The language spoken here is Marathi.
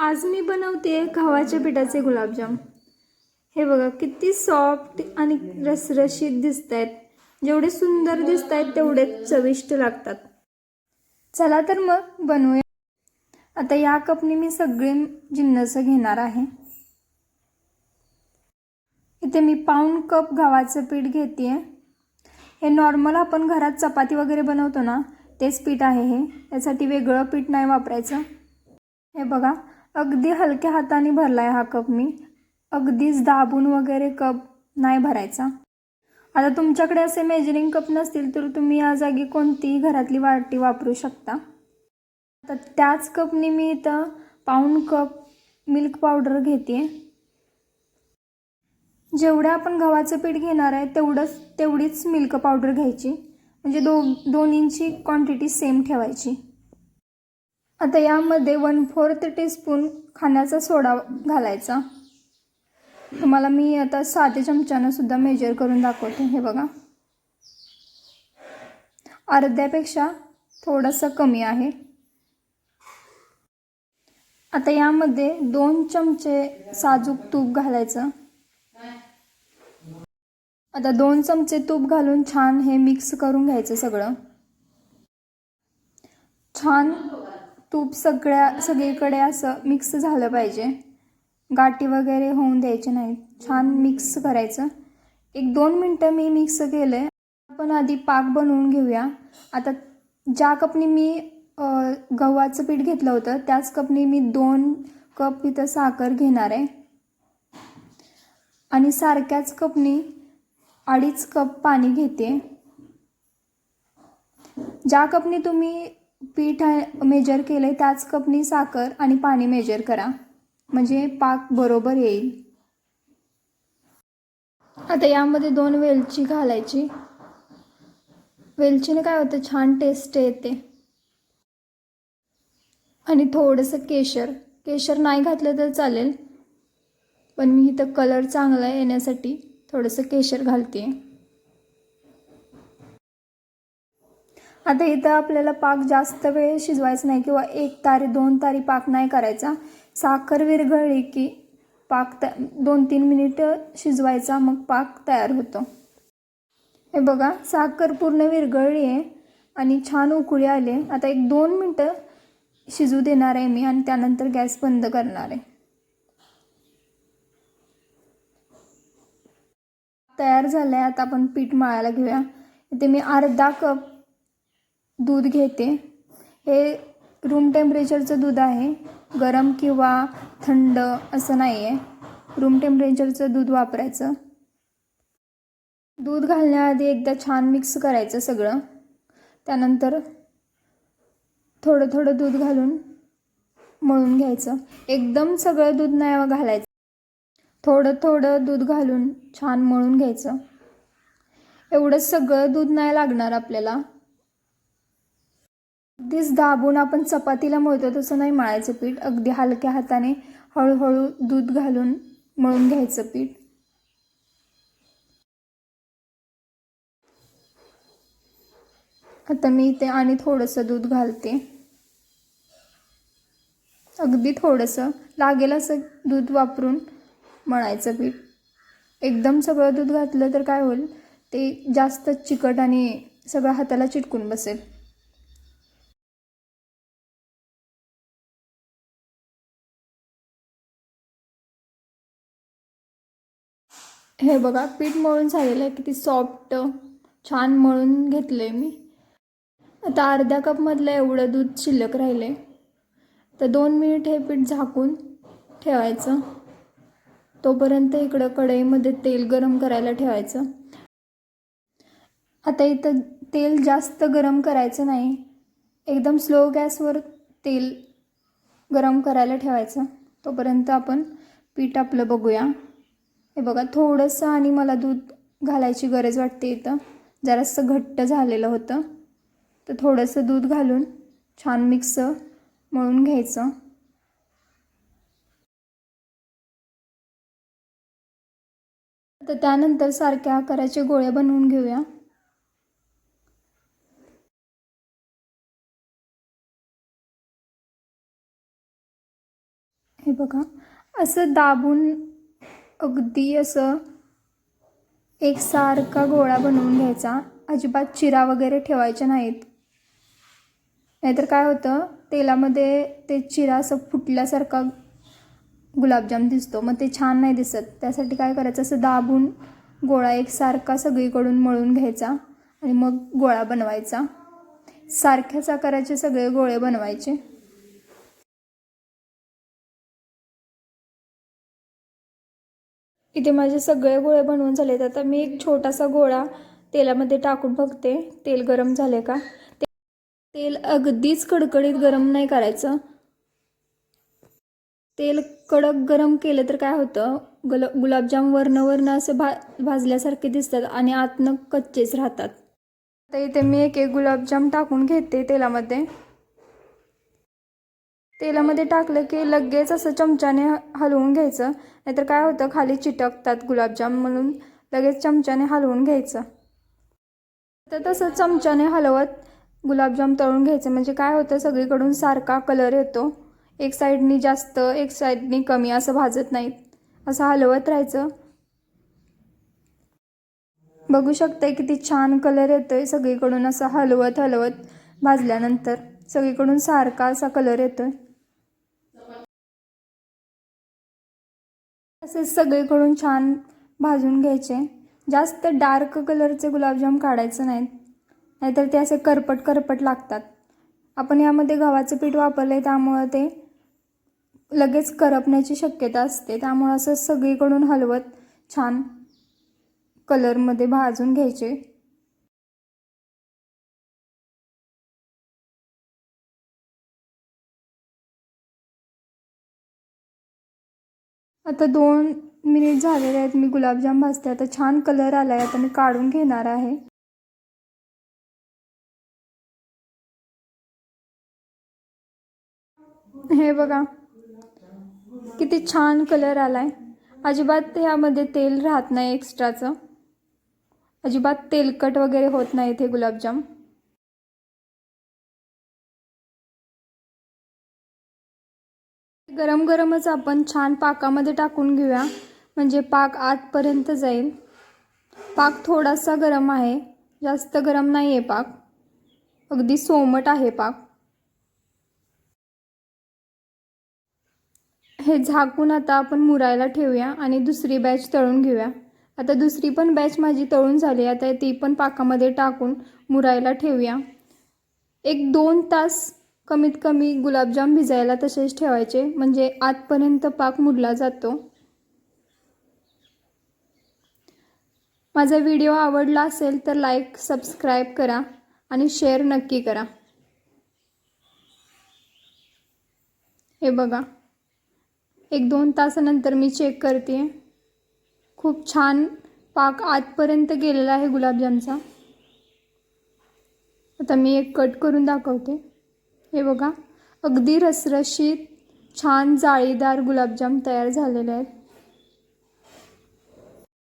आज मी बनवते गव्हाच्या पिठाचे गुलाबजाम. हे बघा किती सॉफ्ट आणि रसरशीत दिसत आहेत जेवढे सुंदर दिसत आहेत तेवढे चविष्ट लागतात. चला तर मग बनवूया. आता या कपने मी सगळे जिन्नस घेणार आहे. इथे मी पाऊण कप गव्हाचं पीठ घेते हे नॉर्मल आपण घरात चपाती वगैरे बनवतो ना तेच पीठ आहे हे. त्यासाठी वेगळं पीठ नाही वापरायचं. हे बघा अगदी हलक्या हाताने भरला आहे हा कप मी. अगदीच दाबून वगैरे कप नाही भरायचा. आता तुमच्याकडे असे मेजरिंग कप नसतील तर तुम्ही या जागी कोणतीही घरातली वाटी वापरू शकता. आता त्याच कपनी मी इथं पाऊण कप मिल्क पावडर घेते जेवढं आपण गव्हाचं पीठ घेणार आहे तेवढंच तेवढीच मिल्क पावडर घ्यायची. म्हणजे दो दोन्हींची क्वांटिटी सेम ठेवायची. आता यामध्ये वन फोर्थ टीस्पून खाण्याचा सोडा घालायचा. तुम्हाला मी आता साधे चमच्यानं सुद्धा मेजर करून दाखवते. हे बघा. अर्ध्यापेक्षा थोडंसं कमी आहे. आता यामध्ये दोन चमचे साजूक तूप घालायचं. आता दोन चमचे तूप घालून छान हे मिक्स करून घ्यायचं सगळं. छान तूप सगळ्या सगळीकडे असं मिक्स झालं पाहिजे. गाठी वगैरे होऊन द्यायचे नाहीत छान मिक्स करायचं. एक दोन मिनटं मी मिक्स केलं आहे आपण आधी पाक बनवून घेऊया. आता ज्या कपनी मी गव्हाचं पीठ घेतलं होतं त्याच कपनी मी दोन कप इथं साखर घेणार आहे. आणि सारख्याच कपनी अडीच कप पाणी घेते. ज्या कपनी तुम्ही पीठ मेजर केलं आहे त्याच कपनी साखर आणि पाणी मेजर करा. म्हणजे पाक बरोबर येईल. आता यामध्ये दोन वेलची घालायची. वेलचीने काय होतं? छान टेस्ट येते. आणि थोडंसं केशर. केशर नाही घातलं तर चालेल. पण मी इथं कलर चांगला येण्यासाठी. थोडंसं केशर घालते आता इथं आपल्याला पाक जास्त वेळ शिजवायचा नाही किंवा एक तारी दोन तारी पाक नाही करायचा. साखर विरघळली की पाक त दोन तीन मिनिटं शिजवायचा मग पाक तयार होतो. हे बघा साखर पूर्ण विरघळली आहे आणि छान उकळी आले आता एक दोन मिनटं शिजू देणार आहे मी आणि त्यानंतर गॅस बंद करणार आहे. तयार झालं आहे आता आपण पीठ मळायला घेऊया. इथे मी अर्धा कप दूध घेते. हे रूम टेम्परेचरचं दूध आहे. गरम किंवा थंड असं नाही आहे रूम टेम्परेचरचं दूध वापरायचं. दूध घालण्याआधी एकदा छान मिक्स करायचं सगळं. त्यानंतर थोडं थोडं दूध घालून मळून घ्यायचं. एकदम सगळं दूध नाही घालायचं. थोडं थोडं दूध घालून छान मळून घ्यायचं. एवढं सगळं दूध नाही लागणार आपल्याला. अगदीच दाबून आपण चपातीला मळतो तसं नाही मळायचं पीठ. अगदी हलक्या हाताने हळूहळू दूध घालून मळून घ्यायचं पीठ. आता मी इथे आणि थोडंसं दूध घालते. अगदी थोडंसं. लागेल असं दूध वापरून मळायचं पीठ. एकदम सगळं दूध घातलं तर काय होईल? ते जास्त चिकट आणि सगळं हाताला चिटकून बसेल. हे बघा पीठ मळून झालेलं आहे किती सॉफ्ट छान मळून घेतलं आहे मी. आता अर्ध्या कपमधलं एवढं दूध शिल्लक राहिलं आहे तर दोन मिनिट हे पीठ झाकून ठेवायचं. तोपर्यंत इकडं कढईमध्ये तेल गरम करायला ठेवायचं. आता इथं तेल जास्त गरम करायचं नाही. एकदम स्लो गॅसवर तेल गरम करायला ठेवायचं. तोपर्यंत आपण पीठ आपलं बघूया. हे बघा थोडंसं आणि मला दूध घालायची गरज वाटते इथं. जरासं घट्ट झालेलं होतं. तर थोडंसं दूध घालून छान मिक्स मळून घ्यायचं. तर त्यानंतर सारख्या आकाराचे गोळे बनवून घेऊया. हे बघा असं दाबून अगदी असं एकसारखा गोळा बनवून घ्यायचा. अजिबात चिरा वगैरे ठेवायच्या नाहीत. नाहीतर काय होतं तेलामध्ये ते चिरा असं फुटल्यासारखा गुलाबजाम दिसतो. मग ते छान नाही दिसत. त्यासाठी काय करायचं असं दाबून गोळा एकसारखा सगळीकडून मळून घ्यायचा आणि मग गोळा बनवायचा. सारख्याच आकाराचे सगळे गोळे बनवायचे. इथे माझे सगळे गोळे बनवून झालेत. आता मी एक छोटासा गोळा तेलामध्ये टाकून बघते. तेल गरम झाले का? ते तेल अगदीच कडकडीत गरम नाही करायचं. तेल कडक गरम केलं तर काय होतं? गुल गुलाबजाम वरनं वरनं असे भा भाजल्यासारखे दिसतात आणि आतनं कच्चेच राहतात. आता इथे मी एक एक गुलाबजाम टाकून घेते तेलामध्ये. तेलामध्ये टाकलं की लगेच असं चमच्याने ह- हलवून घ्यायचं. नाहीतर काय होतं खाली चिटकतात गुलाबजाम म्हणून. लगेच चमच्याने हलवून घ्यायचं. तर तसं चमच्याने हलवत गुलाबजाम तळून घ्यायचं. म्हणजे काय होतं सगळीकडून सारखा कलर येतो. एक साईडनी जास्त एक साईडनी कमी असं भाजत नाहीत. असं हलवत राहायचं. बघू शकते किती छान कलर येतो आहे सगळीकडून असं हलवत हलवत भाजल्यानंतर. सगळीकडून सारखा असा कलर येतो आहे असे सगळीकडून छान भाजून घ्यायचे. जास्त डार्क कलरचे गुलाबजाम काढायचं नाहीत. नाहीतर ते असे करपट करपट लागतात. आपण यामध्ये गव्हाचं पीठ वापरलं आहे त्यामुळं ते लगेच करपण्याची शक्यता असते. त्यामुळं असं सगळीकडून हलवत छान कलरमध्ये भाजून घ्यायचे. आता दोन मिनिट झालेले आहेत. मी गुलाबजाम भाजते. आता छान कलर आला आहे आता मी काढून घेणार आहे. हे बघा. किती छान कलर आला आहे अजिबात ह्यामध्ये तेल राहत नाही एक्स्ट्राचं अजिबात तेलकट वगैरे होत नाही इथे गुलाबजाम. गरम गरमच आपण छान पाकामध्ये टाकून घेऊया. म्हणजे पाक आतपर्यंत जाईल. पाक थोडासा गरम आहे. जास्त गरम नाही आहे पाक. अगदी सोमट आहे पाक. हे झाकून आता आपण मुरायला ठेवूया आणि दुसरी बॅच तळून घेऊया. आता दुसरी पण बॅच माझी तळून झाली आता ती पण पाकामध्ये टाकून मुरायला ठेवूया. एक दोन तास कमीत कमी गुलाबजाम भिजायला तसेच ठेवायचे म्हणजे आतपर्यंत पाक मुडला जातो. माझा व्हिडिओ आवडला असेल तर लाईक सबस्क्राईब करा आणि शेअर नक्की करा. हे बघा एक दोन तासानंतर मी चेक करते. खूप छान पाक आतपर्यंत गेलेला आहे गुलाबजामचा. आता मी एक कट करून दाखवते. हे बघा. अगदी रसरशीत छान जाळीदार गुलाबजाम तयार झालेले आहेत.